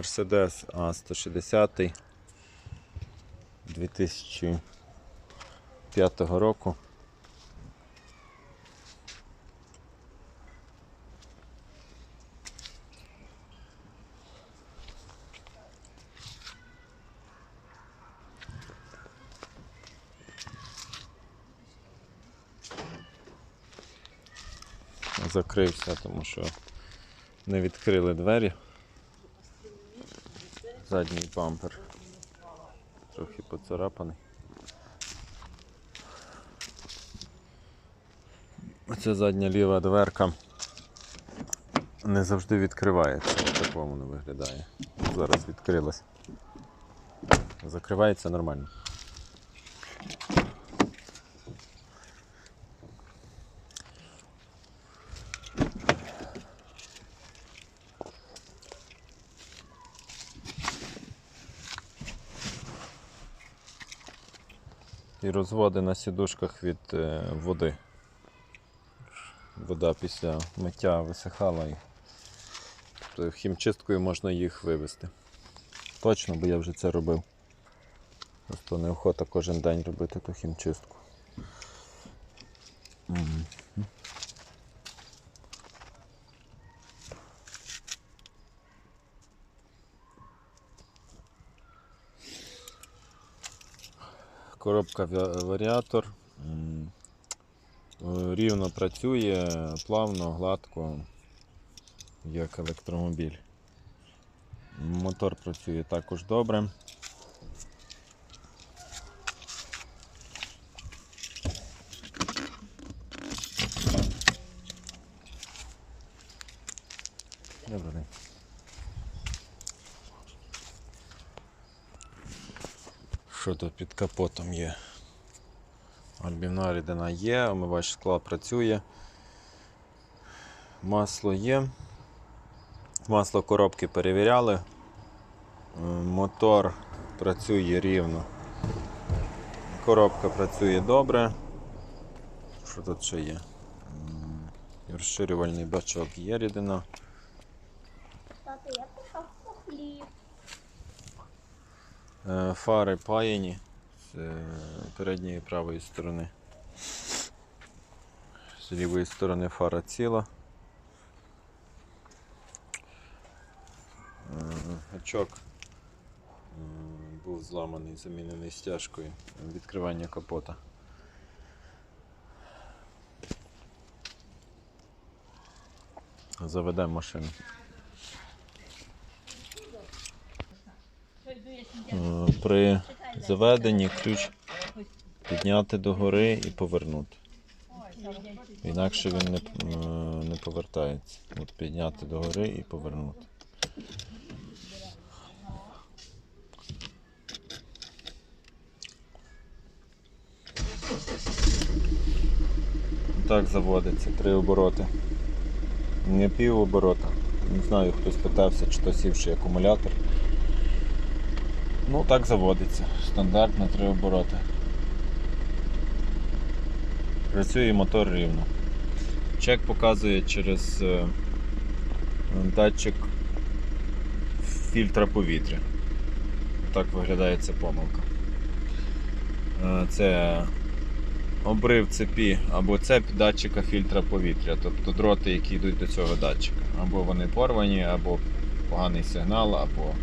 Mercedes А160 2005 року. Закрився, тому що не відкрили двері. Задній бампер трохи поцарапаний. Оця задня ліва дверка не завжди відкривається. В такому не виглядає. Зараз відкрилась. Закривається нормально. І розводи на сідушках від е, води. Вода після миття висихала і хімчисткою можна їх вивезти. Точно, бо я вже це робив. Просто неохота кожен день робити ту хімчистку. Мгм. Коробка варіатор. Е, Рівно працює, плавно, гладко, як електромобіль. Мотор працює також добре. Добрий день. Що тут під капотом є? Альбівна рідина є, омивач скла працює. Масло є. Масло коробки перевіряли. Е, Мотор працює рівно. Коробка працює добре. Що тут ще є? Розширювальний бачок є рідина. Тато, я пішов по хліб. Е, Фари паяні з е, передньої правої сторони. З лівої сторони фара ціла. Е, Гачок був зламаний, замінений стяжкою. Відкривання капота. Заведемо машину. При заведенні ключ підняти догори і повернути. Інакше він не, е, не повертається. От підняти догори і повернути. Так заводиться, три обороти. Не пів оборота. Не знаю, хтось питався, чи то сівший акумулятор. Ну, так заводиться. Стандартно три обороти. Працює мотор рівно. Чек показує через е, датчик фільтра повітря. Так виглядає ця помилка. Е, Це обрив цепі або цепь датчика фільтра повітря, тобто дроти, які йдуть до цього датчика. Або вони порвані, або поганий сигнал, або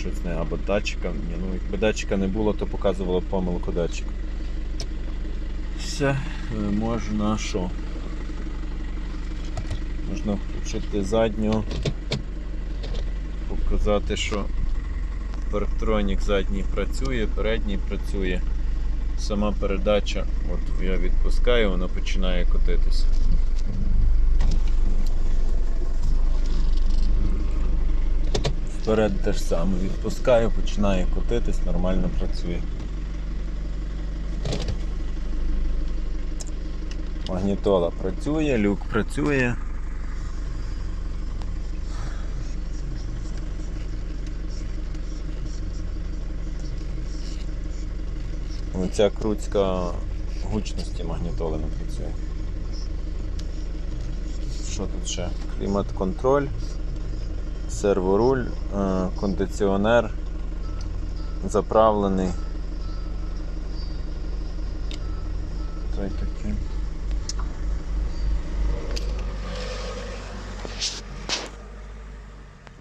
щось не або датчика. Ні, ну якби датчика не було, то показувало помилку датчика. Все, е, можна що? Можна включити задню, показати, що парктронік задній працює, передній працює. Сама передача, от я відпускаю, вона починає котитися. Вперед те ж саме відпускаю, починає котитись, нормально працює. Магнітола працює, люк працює. Оця крутська гучності магнітоли не працює. Що тут ще? Клімат-контроль, серворуль, е, кондиціонер заправлений